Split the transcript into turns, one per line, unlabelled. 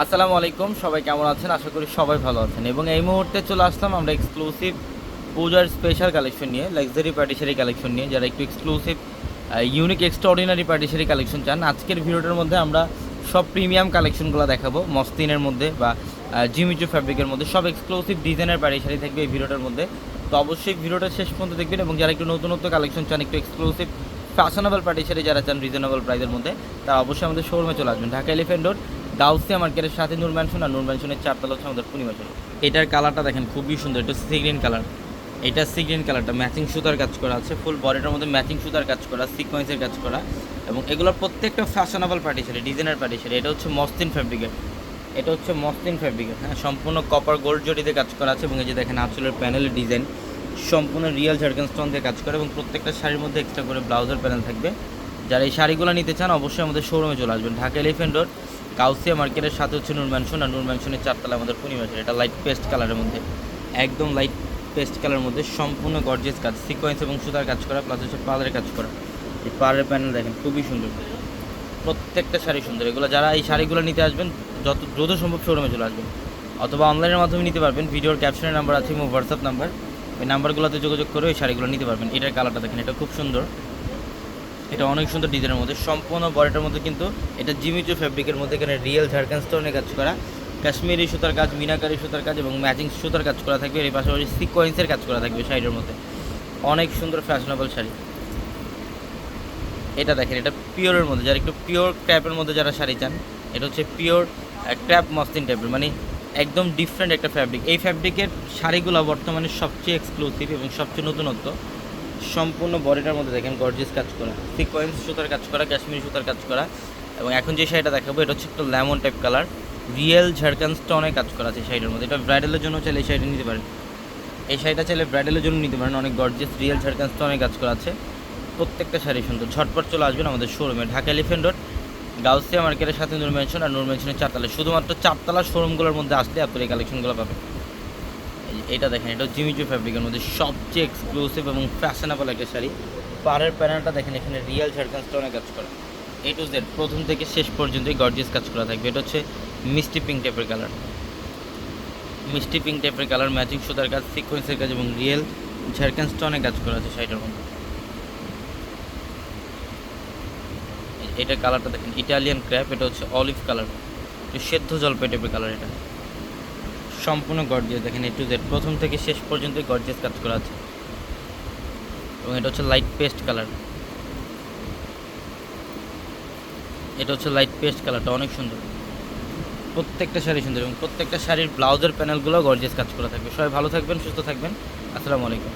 আসসালামু আলাইকুম, সবাই কেমন আছেন? আশা করি সবাই ভালো আছেন। এবং এই মুহূর্তে চলে আসলাম আমরা এক্সক্লুসিভ পূজার স্পেশাল কালেকশন নিয়ে লাক্সারি পার্টিশারি কালেকশন নিয়ে। যারা একটু এক্সক্লুসিভ ইউনিক এক্সট্রাঅর্ডিনারি পার্টিশারি কালেকশন চান, আজকের ভিডিওটার মধ্যে আমরা সব প্রিমিয়াম কালেকশনগুলো দেখাবো। মস্তিনের মধ্যে বা জিমিচু ফ্যাব্রিকের মধ্যে। সব এক্সক্লুসিভ ডিজাইনের পার্টিশারি থাকবে এই ভিডিওটার মধ্যে। তো অবশ্যই ভিডিওটা শেষ পর্যন্ত দেখবেন এবং যারা একটু নতুনত্ব কালেকশন চান, একটু এক্সক্লুসিভ ফ্যাশনেবল পার্টিশারি যারা চান রিজনেবল প্রাইসের মধ্যে, তারা অবশ্যই আমাদের শোরুমে চলে আসবেন। ঢাকা এলিফেন্ট রোড গাউসিয়া মার্কেটের সাথে নূর ম্যানশন আর নূর ম্যানশনের চারতলা হচ্ছে আমাদের পূর্ণিমা এটার কালারটা দেখেন, খুবই সুন্দর, এটা সি গ্রিন কালার এটা সি গ্রিন কালারটা ম্যাচিং সুতার কাজ করা আছে ফুল বডিটার মধ্যে ম্যাচিং সুতার কাজ করা সিকোয়েন্সের কাজ করা। এবং এগুলোর প্রত্যেকটা ফ্যাশনেবল পার্টিশারি ডিজাইনার পার্টিশারি এটা হচ্ছে মস্তিন ফ্যাব্রিকের এটা হচ্ছে মস্তিন ফ্যাব্রিকের হ্যাঁ সম্পূর্ণ কপার গোল্ড জড়িতে কাজ করা আছে এবং এই যে দেখেন আঁচলের প্যানেলের ডিজাইন সম্পূর্ণ রিয়েল ঝাড়খান স্টোন দিয়ে কাজ করে এবং প্রত্যেকটা শাড়ির মধ্যে এক্সট্রা করে ব্লাউজের প্যানেল থাকবে। যারা এই শাড়িগুলো নিতে চান, অবশ্যই আমাদের শোরুমে চলে আসবেন। ঢাকা এলিফেন্ট রোড কাউসিয়া মার্কেটের সাথে হচ্ছে নূর ম্যানশন আর নূর ম্যানশনের চারতলা আমাদের পূর্ণিমাসের এটা লাইট পেস্ট কালারের মধ্যে, একদম লাইট পেস্ট কালারের মধ্যে, সম্পূর্ণ গর্জিয়াস কাজ। সিকোয়েন্স এবং সুতার কাজ করা প্লাস হচ্ছে পালের কাজ করা। এই পাড়ের প্যানেল দেখেন, খুবই সুন্দর। প্রত্যেকটা শাড়ি সুন্দর। এগুলো যারা এই শাড়িগুলো নিতে আসবেন, যত দ্রুত সম্ভব শোরুমে চলে আসবেন। অথবা অনলাইনের মাধ্যমে নিতে পারবেন। ভিডিওর ক্যাপশনের নাম্বার আছে এবং হোয়াটসঅ্যাপ নাম্বার ওই নাম্বারগুলোতে যোগাযোগ করে ওই শাড়িগুলো নিতে পারবেন। এটার কালারটা দেখেন, এটা খুব সুন্দর। এটা অনেক সুন্দর ডিজাইনের মধ্যে, সম্পূর্ণ বডিটার মধ্যে কিন্তু এটা জিমিচু ফ্যাব্রিকের মধ্যে এখানে রিয়েল ঝাড়খান স্টোনের কাজ করা। কাশ্মীরি সুতার কাজ, মিনাকারি সুতার কাজ এবং ম্যাচিং সুতার কাজ করা থাকবে। এর পাশাপাশি সিকোয়েন্সের কাজ করা থাকবে শাড়ির মধ্যে। অনেক সুন্দর ফ্যাশনেবল শাড়ি। এটা দেখেন, এটা পিওরের মধ্যে, যারা একটু পিওর ক্র্যাপের মধ্যে যারা শাড়ি চান, এটা হচ্ছে পিওর ক্র্যাপ মস্তিন টাইপের মানে একদম ডিফারেন্ট একটা ফ্যাব্রিক এই ফ্যাব্রিকের শাড়িগুলো বর্তমানে সবচেয়ে এক্সক্লুসিভ এবং সবচেয়ে নতুনত্ব। সম্পূর্ণ বডিটার মধ্যে দেখেন গর্জিয়াস কাজ করা। সিকোয়েন্স সুতার কাজ করা, কাশ্মীরি সুতার কাজ করা। এবং এখন যে শাড়িটা দেখাবো, এটা হচ্ছে একটু লেমন টাইপ কালার রিয়েল ঝাড়খান স্টোনে কাজ করা আছে শাড়িটার মধ্যে। এটা ব্রাইডালের জন্য চাইলে এই শাড়িটা নিতে পারেন। এই শাড়িটা চাইলে ব্রাইডালের জন্য নিতে পারেন। অনেক গর্জিয়াস রিয়েল ঝাড়খান স্টোনে কাজ করা আছে। প্রত্যেকটা শাড়ি সুন্দর। ঝটপট চলে আসবেন আমাদের শোরুমে ঢাকা এলিফেন্ট রোড গাউসিয়া মার্কেটের সাথে নূর আর নূর মেনশনের চারতলা। শুধুমাত্র চারতলা শোরুমগুলোর মধ্যে আসলে আপনার এই কালেকশনগুলো পাবেন। এটা দেখেন এটা জিমিচু ফ্যাব্রিকের মধ্যে সবচেয়ে এক্সক্লুসিভ এবং ফ্যাশনেবল একটা শাড়ি। পাড়ের প্যানেলটা দেখেন, এখানে রিয়েল ঝাড়খান স্টোনে কাজ করা। এ টু জেড প্রথম থেকে শেষ পর্যন্তই গর্জিয়াস কাজ করা থাকবে। এটা হচ্ছে মিষ্টি পিঙ্ক টাইপের কালার মিষ্টি পিঙ্ক টাইপের কালার ম্যাচিং সুতার কাজ সিকোয়েন্সের কাজ এবং রিয়েল ঝাড়খান স্টোনে কাজ করা আছে শাড়িটার মধ্যে। এটা কালারটা দেখেন ইটালিয়ান ক্র্যাপ এটা হচ্ছে অলিভ কালার সেদ্ধ জলপাই টাইপের কালার এটা। সম্পূর্ণ গর্জিয়াস। দেখেন এ টু জেড প্রথম থেকে শেষ পর্যন্ত গর্জিয়াস কাজ করা আছে। এবং এটা হচ্ছে লাইট পেস্ট কালার এটা হচ্ছে লাইট পেস্ট কালারটা অনেক সুন্দর। প্রত্যেকটা শাড়ি সুন্দর এবং প্রত্যেকটা শাড়ির ব্লাউজের প্যানেলগুলো গর্জিয়াস কাজ করা থাকবে। সবাই ভালো থাকবেন, সুস্থ থাকবেন। আসসালামু আলাইকুম।